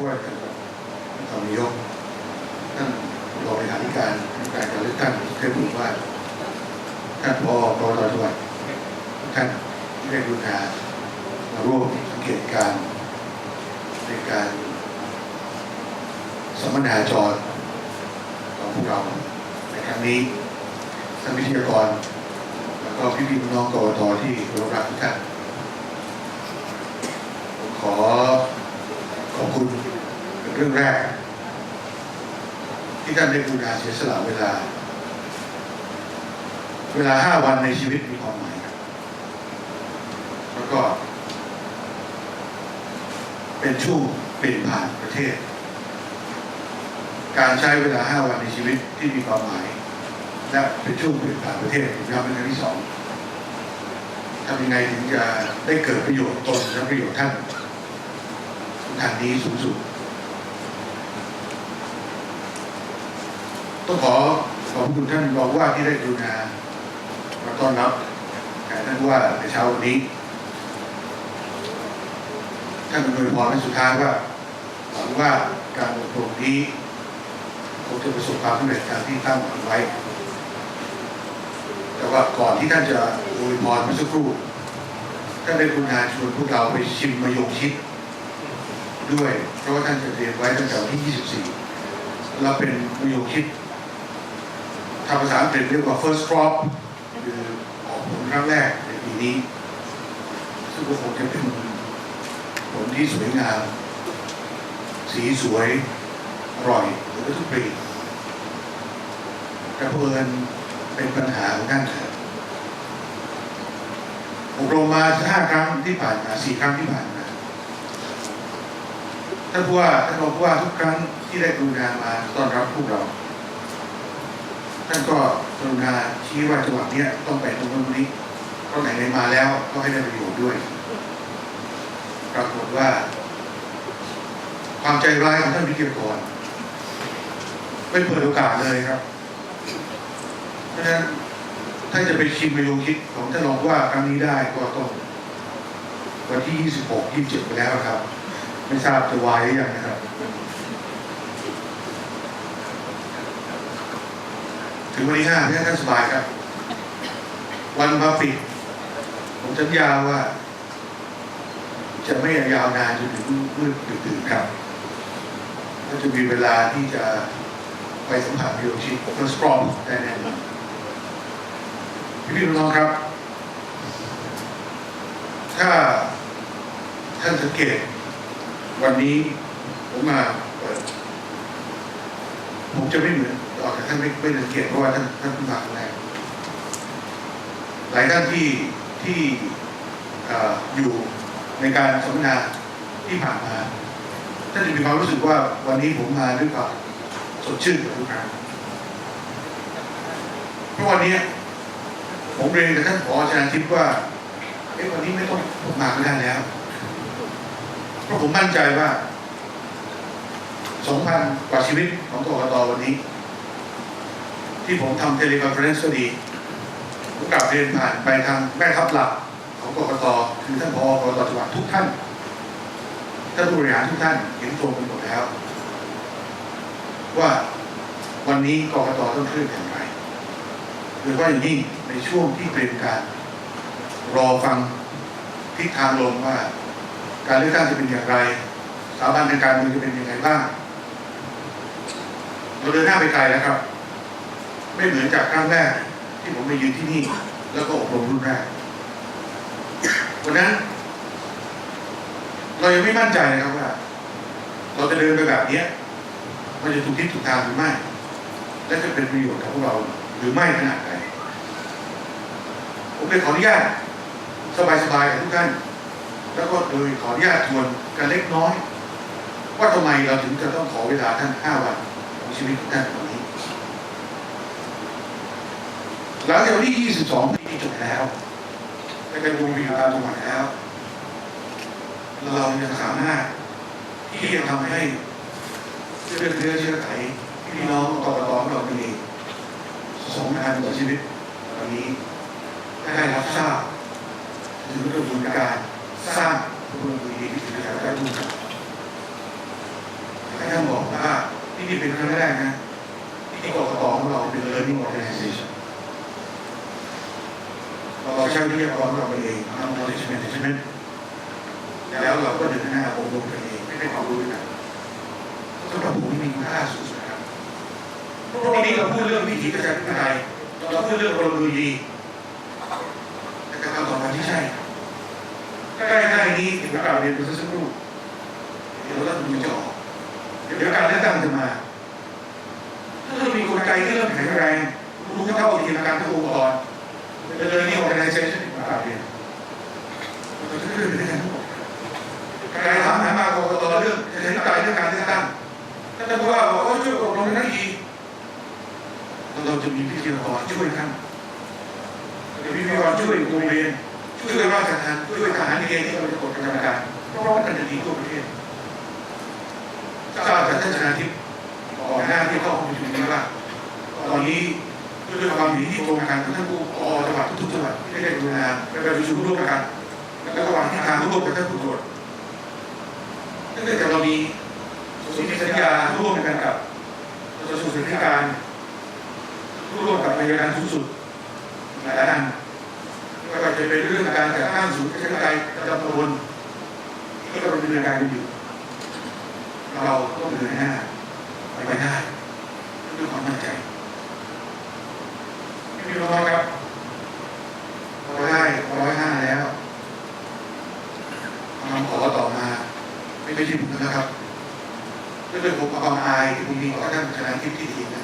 ผู้ว่าการท่านนายกท่านรองเลขาธิการการการเลือกตั้งเคยพูดว่าท่านพอกรตจังหวัดท่านที่ได้ดูงานมาร่วมสังเกตการในการสัมมนาจรของพวกเราในครั้งนี้ท่านวิทยากร แล้วก็พี่ๆน้องกรตที่เคารพรักทุกท่านผมขอขอบ คุณเป็นเรื่องแรก ที่ท่านได้กรุณาเสียสละเวลา เวลาห้าวันในชีวิตมีความหมายแล้วก็ เป็นช่วงเปลี่ยนผ่านประเทศ การใช้เวลาห้าวันในชีวิตที่มีความหมายและเป็นช่วงเปลี่ยนผ่านประเทศผมย้ำเป็นครั้งที่สองทำยังไงถึงจะได้เกิดประโยชน์ตนและประโยชน์ท่าน ทางนี้สูงสุด ต้องขอขอบคุณท่านรองว่าที่ได้กรุณามาต้อนรับแขกท่านว่าในเช้าวันนี้ ท่านอวยพรในสุดท้ายว่าหวังว่าการอบรมนี้คงจะประสบความสำเร็จตามที่ตั้งหวังไว้ แต่ว่าก่อนที่ท่านจะอวยพรเมื่อสักครู่ท่านได้กรุณาชวนพวกเราไปชิมมะยงชิด ด้วย เพราะว่าท่านจะเรียมไว้ตั้งแต่วันที่ 24 เราเป็นมะยงชิดทาภาษาอังกฤษเรียกว่า first crop คือออกผลครั้งแรกในปีนี้ ซึ่งก็คงจะเป็นผลที่สวยงาม สีสวยอร่อยเหมือนกับทุกปีแต่เพื่อนเป็นปัญหาของท่านเถอะอบรมมาห้าครั้งที่ผ่านมาสี่ครั้งที่ผ่านมา ท่านผู้ว่าท่านรองผู้ว่าทุกครั้งที่ได้กรุณามาต้อนรับพวกเรา ท่านก็กรุณาชี้ว่าจังหวะเนี้ต้องไปตรงนู้นนี้เพราะไหนๆมาแล้วก็ให้ได้ประโยชน์ด้วยปรากฏว่า ความใจร้ายของท่านวิทยากรไม่เปิดโอกาสเลยครับเพราะฉะนั้นถ้าจะไปชิมมายงคิดของท่านรองว่าครั้งนี้ได้ก็ต้องวันที่ 26 27ไปแล้วครับ ไม่ทราบจะวายหรือยังนะครับ ถึงวันที่ห้าให้ท่านสบายครับ วันมาปิด ผมสัญญาว่า จะไม่ยาวนานจนถึงมืดตื่นๆครับก็จะมีเวลาที่จะไปสัมผัสวิวชิปเพสปรองได้แน่นอนพี่น้องครับ ถ้าท่านสังเกต วันนี้ผมมาผมจะไม่เหมือนออกจากท่านไม่ไม่สังเกตเพราะว่าท่านท่านมาครั้งหลายท่านที่ที่อยู่ในการสัมมนาที่ผ่านมาท่านจะมีความรู้สึกว่าวันนี้ผมมาด้วยความสดชื่นกว่าทุกครั้งเพราะวันนี้ผมเรียนกับท่านผอชนาทิพย์ว่าเอ๊ะวันนี้ไม่ต้องผมมาก็ได้แล้ว ราะผมมั่นใจว่าสองพันกว่าชีวิตของกรกตวันนี้ ที่ผมทำเทเลคอนเฟอเรนซ์ก็ดีผมกลับเรียนผ่านไปทางแม่ทัพหลักของกรกตคือท่านผอกกตจังหวัดทุกท่านท่านผู้บริหารทุกท่านเห็นตรงกันหมดแล้ว ว่าวันนี้กรกตต้องเคลื่อนอย่างไรโดยเฉพาะอย่างยิ่งในช่วงที่เป็นการรอฟังทิศทางลมว่า การเลือกตั้งจะเป็นอย่างไรสถาบันทางการเมืองจะเป็นอยังไงบ้างเราเดินหน้าไปไกลแล้วครับ ไม่เหมือนจากครั้งแรกที่ผมไปยืนที่นี่ แล้วก็อบรมรุ่นแรกวันนั้น เรายังไม่มั่นใจนะครับว่า เราจะเดินไปแบบเนี้ยมันจะถูกทิศถูกทางหรือไม่ และจะเป็นประโยชน์กับพวกเราหรือไม่ขนาดไหนผมเลยขออนุญาตสบายๆกับทุกท่าน แล้วก็โดยขออนุญาตทวนกันเล็กน้อย ว่าทำไมเราถึงจะต้องขอเวลาท่านห้าวันของชีวิตของท่านวันนี้ หลังจากวันที่ 22ปีจบแล้วในการดูวิวตามจังหวัดแล้ว เรายังสามารถที่จะทำให้เชื่อเชื้อเชื้อไขพี่น้องกกตของเราเองสองพันกว่าชีวิตวันนี้ได้รับทราบถึงกระบวนการ สร้างพลเมืองดีที่ถือการได้ร่วมกันนี่เป็นครั้งแรกนะที่กรกตของเราเป็น learning organization เราใช้วิทยากรของเราไปเองทำ knowledge management แล้วเราก็เดินหน้าอบรมกันเองไม่ได้ความรู้ด้วยกันสำหรับผมนี่มีค่าสูงสุดนะครับเพวันนี้เราพูดเรื่องวิถีประชาธิปไตยเราพูดเรื่องพลเมืองดีแต่การต่อมาที่ใช่ ใกล้ๆนี้ถึงกล่าวเรียนไปสักครู่เดี๋ยวรัฐมนูญจะออกเดี๋ยวการเลือกตั้งจะมาถ้าเรามีกลไกที่เริ่มแข็งแรงรู้เท่าทีมการทุกองค์กรจะเลยนี่ organization ที่ผมกาวเรียนเราจะเลื่อนไปด้วยกันทั้งหมดการถามหามากกตเรื่องจะใช้ตายเรื่องการเลือกตั้งถ้าท่านผู้ว่าบอกว่าช่วยอบรมให้ดีเราจะมีพิธีกรช่วยท่านจะมีพิธีกรช่วยโรงเรียน ช่วยราชการช่วยทหารเกณฑ์ที่เราจะกดกำลังการเพราะว่ามันจะดีทั่วประเทศทราบจากท่านชนาทิพย์ก่อนหน้าที่เข้าห้องประชุมนี้ว่า ตอนนี้ด้วยความเห็นที่ตรงกันท่านผู้อจังหวัดทุกจังหวัดที่ได้กรุณาไปประชุมร่วมกันแล้วก็วางที่ทางร่วมกับท่านผู้ตรวจเนื่องจากเรามีสนธิสัญญาร่วมกันกับกระทรวงศึกษาธิการร่วมกับอัยการสูงสุดหลายอันไม่ว่าจะเป็น การจัดตั้งศูนย์ประชาธิปไตยประจำตำบลที่กำลังดำเนินการอยู่ เราต้องเดินหน้าไปได้ด้วยความมั่นใจพี่น้องครับเราได้ร้อยห้าแล้วความขอต่อมา ไม่ไม่ใช่ผมนะครับด้วยผมความอายที่ผมมีต่อท่านชนะทิพย์ที่ดีนะ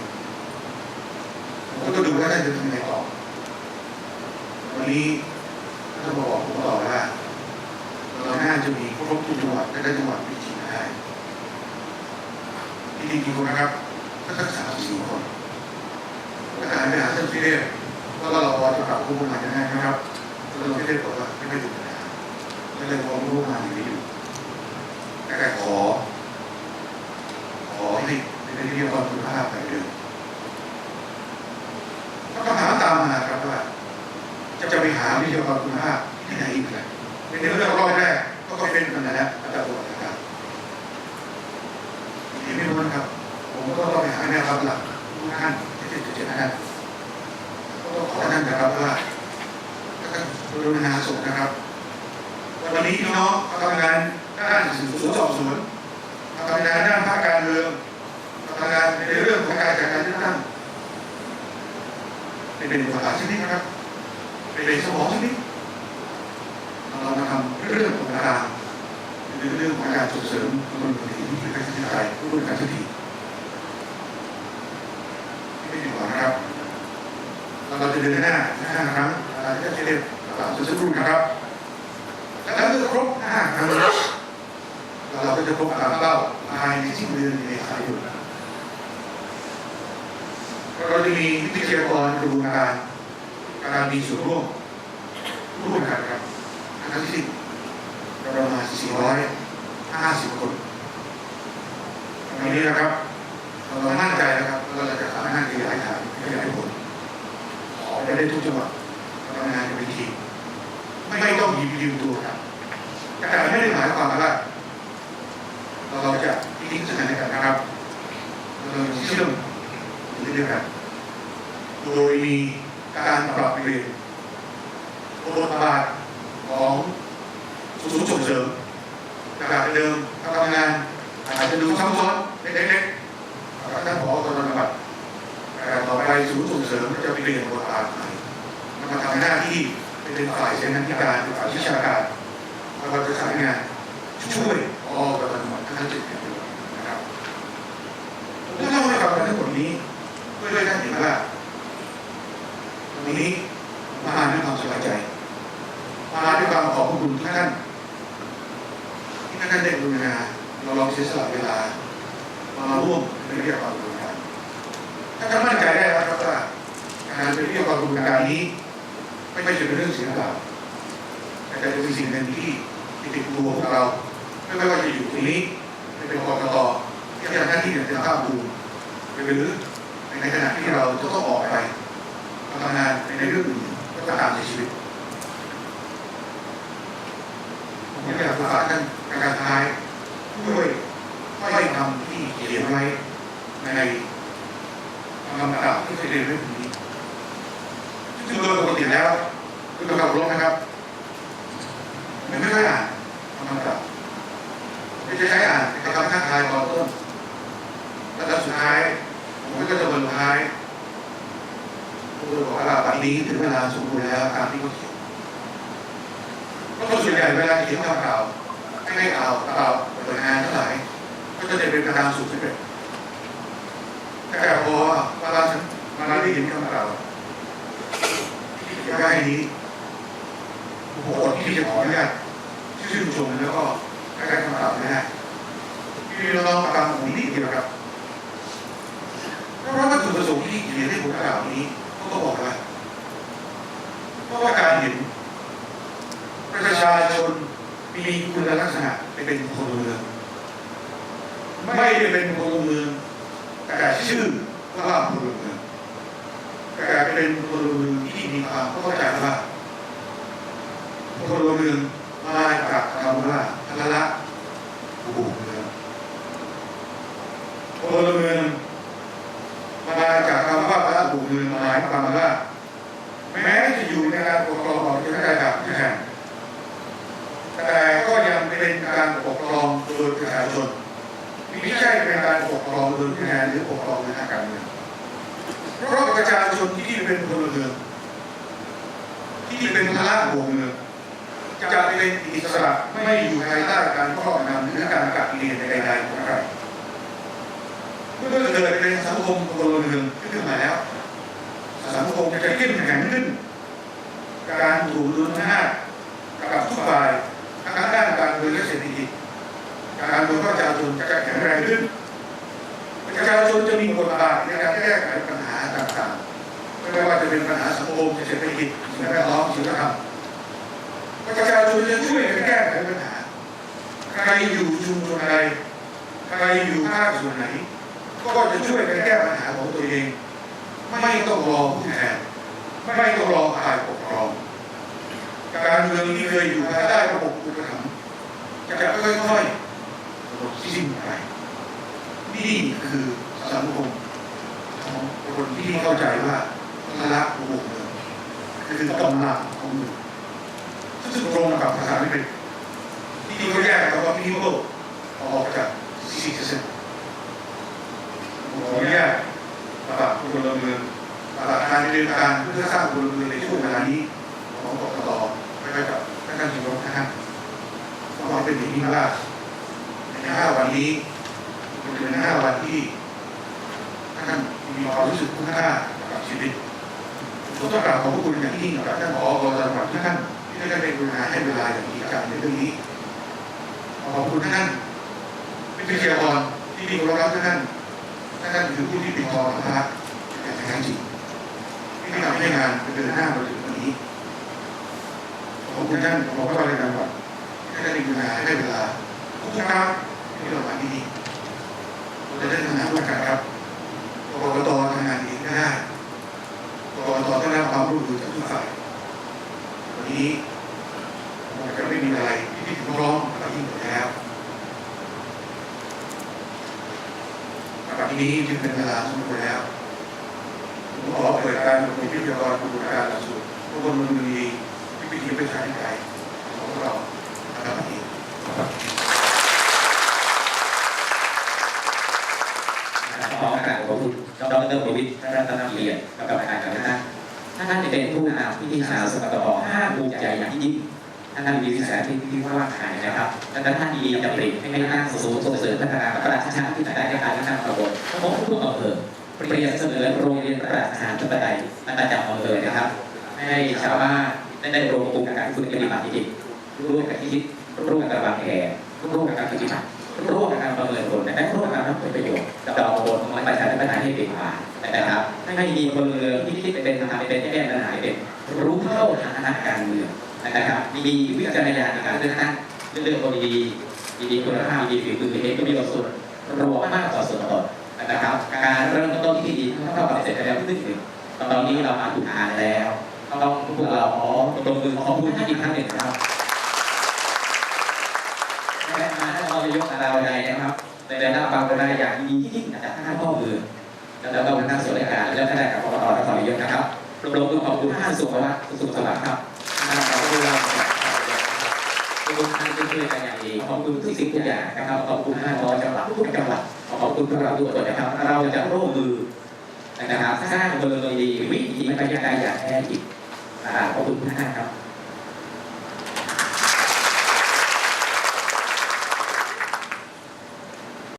ผมก็ต้องดูว่าท่านจะทำยังไงต่อวันนี้ ท่าบอกผมต่อว่าเราน่าจะมีครบทุกจังหวัดและได้จังหวัดวิจิตรได้ที่ดีๆนะครับก็สักสามสี่คนอาจารย์ไปหาท่านพิเรศว่าเราพอจะปรับปรุงมาจะได้นะครับท่านพิเรศบอกว่าไม่ไม่ถูกปัญหาก็เลยมองรู้มาอย่างนี้อยู่แต่ขอ ขอให้เป็นเรื่องความคุณภาพแบบเดิมก็คำถามตามมาครับว่า จะจะไปหาวิทยากรคุณภาพที่ไหนอีกล่ะเป็นเรื่องรอบแรกก็เป็นปัญหาแล้วอาจารย์บอกนะครับ ที่ไม่รู้นะครับ ผมก็ต้องไปหาแนวรับหลักทุกท่านที่จะเจอท่านก็ต้องขอท่านนะครับว่าท่านกรุณาส่งนะครับ วันนี้พี่น้องทำงานด้านสืบสวนสอบสวน ทำงานด้านภาคการเมืองทำงานในเรื่องของการจัดการเลือกตั้งเป็นเป็นบทบาชนิดนะครับ เป็นสมองชนิดเรามาทำเรื่องของการในเรื่องของการส่งเสริมคนคนที่มีการศึกษาร่วมกันสักทีไม่ดีกว่านะครับ เราจะเดินหน้าห้าครั้งเราจะเรียกกล่าวสักครู่นครับ แล้วเมื่อครบห้าครั้ง เราก็จะครบตามเป้าภายในสิ้นเดือนเมษายนเราจะมีวิทยากรกระบวนการการมีส่วนร่วมร่วมกันครับทั้งสิ้นประมาณ 450 คนตรงนี้นะครับเรามั่นใจนะครับเราจะสามารถขยายฐานขยายผลขอไปได้ทุกจังหวัดทำงานเป็นทีมไม่ต้องหยิบยืมตัวครับแต่ไม่ได้หมายความว่าจะทิ้งสถานกันนะครับ เราจะเชื่อมอยู่ด้วยกัน โดยมีการปรับเปลี่ยนบทบาทของ ศูนย์ส่งเสริมจากเดิมทำงานอาจจะดูซ้ำซ้อนเล็กๆท่านผอตอนนั้นบัตรแต่ต่อไปศูนย์ส่งเสริมจะเปลี่ยนบทบาทใหม่มันมาทำหน้าที่ เป็นฝ่ายเสนาธิการฝ่ายวิชาการแล้วก็จะสายงานช่วยออกกับจังหวัดทั้งเจ็ดแห่งนะครับผมเล่าให้ฟังทั้งหมดนี้เพื่อให้ท่านเห็นว่าวันนี้มาด้วยความสบายใจ มาด้วยความขอบคุณทุกท่านที่ท่านได้กรุณาเราลองเสียสละเวลา มาร่วมในเรื่องความกรุณาถ้าท่านมั่นใจได้แล้วครับว่าการเป็นเรื่องความกรุณานี้ ไม่ใช่เป็นเรื่องเสียเปล่าแต่เป็ นึ่งที่ติดตัวพวกเรา ไม่ว่าจะอยู่ตรงนี้เป็นกรกตที่ทำหน้าที่อย่างเต็มภาคภูมิหรือในขณะที่เราจะต้องออกไปทำงานในเรื่องอื่นก็ตามในชีวิตผมอยากฝากท่านในการท้ายด้วยถ้อยคำที่เขียนไว้ในคำกล่าวที่เคยเรียนเรื่องนี้ซึ่งโดยปกติแล้วคือกับรบนะครับ ไม่ไม่ค่อยอ่านคำกล่าวไม่จะ ใช้อ่านเป็นคำทักทายตอนต้นแล้วสุดท้ายผมก็จะบรรท้ายผมจะบอกว่าปัจจุบันถึงเวลาสมบูรณ์แล้วตามที่เขาเขียนเพราะส่วนใหญ่เวลาเขียนคำกล่าวให้กล่าวกล่าวเปิดงานทั้งหลายก็จะเป็นประการสุดที่เป็นแต่พอเวลาเวลาที่เห็นคำกล่าวที่ใกล้นี้ผมขอที่จะขออนุญาตชื่นชมแล้วก็ใกล้คำกล่าว ไม่ได้พี่น้องฟังนิดเดียวครับเพราะว่าวัตถุประสงค์ที่เขียนให้ผมกล่าวนี้เขาก็บอกว่าเพราะว่าการเห็นประชาชนมีคุณลักษณะเป็นพลเมืองไม่ได้เป็นพลเมืองแต่ชื่อว่าพลเมืองแต่เป็นพลเมืองที่มีความเข้าใจว่าพลเมืองมาจากคำว่าพละบุกเมืองพลเมือง มาจากคำว่าพระบุเมืองหมายความว่า แม้จะอยู่ในการปกครองของราชการแห่งแต่ก็ยังเป็นการปกครองโดยประชาชนไม่ใช่เป็นการปกครองโดยคะแนนหรือปกครองในทางการเมืองเพราะประชาชนที่เป็นพลเมือง ที่เป็นพระบุเมืองจะเป็นอิสระไม่อยู่ภายใต้การครอบงำหรือการกักเรียนใดๆของใครเมื่อเกิดเป็นสังคมพลเมืองขึ้นมาแล้ว สังคมจะเข้มแข็งขึ้น การถูกดุลอำนาจกับทุกฝ่ายทั้งด้านการเมืองและเศรษฐกิจการเมืองประชาชนจะแข็งแรงขึ้นประชาชนจะมีบทบาทในการแก้ไขปัญหาต่างๆ ไม่ว่าจะเป็นปัญหาสังคมเศรษฐกิจสิ่งแวดล้อมสิ่งธรรมประชาชนจะช่วยกันแก้ไขปัญหา ใครอยู่ชุมชนใดใครอยู่ภาคส่วนไหน ก็จะช่วยกันแก้ปัญหาของตัวเอง ไม่ต้องรอผู้แทนไม่ต้องรอฝ่ายปกครอง การเมืองที่เคยอยู่ภายใต้ระบบอุปถัมภ์จะค่อยๆหมดสิ้นไปนี่คือสังคมของคนที่เข้าใจว่า พละระบบเมืองคือกำลังของเมืองซึ่งตรงกับภาษาอังกฤษที่เขาแยกคำว่า people ออกจาก citizen ขออนุญาตปรับพลเมืองปรับการดำเนินการเพื่อสร้างพลเมืองในช่วงเวลานี้ของกกตไปกับท่านที่รบนะฮะก็เป็นอย่างนี้ว่าในห้าวันนี้เป็นห้าวันที่ท่านมีความรู้สึกคุณค่ากับชีวิต ผมต้องกราบขอบพระคุณอย่างยิ่งกับท่านผอจังหวัดทุกท่านที่ได้เป็นกรุณาให้เวลาอย่างนี้กับในเรื่องนี้ขอบคุณท่านวิทยากรที่มีความรับทุกท่านท่านคือผู้ที่เป็นคอของพระอย่างแท้จริงที่ทำให้งานเดินหน้ามาถึงวันนี้ขอบคุณท่านขอบพระคุณจังหวัดที่ได้มีเวลาให้เวลาทุกครั้งที่เรามาที่นี่เราจะได้ทำงานร่วมกันครับกรกตทำงานเองก็ได้กรกตต้องได้รับ ความร่วมมือจากทุกฝ่ายวันนี้ผมจะไม่มีอะไรที่ถึงร้อมกับที่หมดแล้ววันนี้จึงเป็นเวลาสมควรแล้วผมขอเปิดการประชุมวิทยากรกระบวนการหลักสูตรพระบรมมือดีที่พิธีประชาธิปไตยของเราครับวันนี้ขอกาบขอบคุณดรประวิตรรัตนเกียรติกับประธานกับ ท่านท่านเป็นผู้นำที่ชาวสกตภาคภูมิใจอย่างยิ่งท่านมีวิสัยที่ที่ว่าขายนะครับและท่านมีดำริให้ตั้งศูนย์ส่งเสริมพัฒนาประชาชนที่ได้ในการตั้งระบบของทุกอำเภอเปรียบเสมือนโรงเรียนประชาธิปไตยประจำอำเภอนะครับ ให้ชาวบ้านได้รวมกลุ่มการฝึกปฏิบัติจริงร่วมกันคิดร่วมกันวางแผนร่วมกันปฏิบัติร่วมกันประเมินผลและร่วมกันรับผลประโยชน์กับเราบน ให้เป็นผ่านนะครับให้มีพลเมืองที่คิดเป็นทำเป็นแก้ปัญหาเป็นรู้เท่าฐานการเมืองนะครับมีวิจารณญาณในการเลือกตั้งเลือกคนดีดีคุณภาพมีฝีมือเห็นมีประสบรวมมากกว่าส่วนตนนะครับ การเริ่มต้นที่ดีเท่ากับเสร็จแล้วที่หนึ่งตอนนี้เรามาถูกทางแล้วต้องพวกเราขอตรงมือขอพูดที่อีกครั้งหนึ่งนะครับและมาถ้าเราจะยกเราใดนะครับได้รับความกรุณาอย่างดียิ่งจากท่านพ่อมือ แล้วก็ท่านส่วนราชการและท่านกับกรกตนครนายกนะครับรวมถึงขอบคุณท่านสุขวัฒน์สุขสวัสดิ์ครับท่านเราก็ได้รับขอบคุณท่านที่ช่วยกันอย่างดีขอบคุณทุกสิ่งทุกอย่างนะครับขอบคุณท่านรองจังหวัดทุกจังหวัดขอบคุณพวกเราทุกคนนะครับ เราจะร่วมมือนะครับสร้างเมืองดีวิถีบรรยากาศอย่างแท้จริงขอบคุณท่านครับ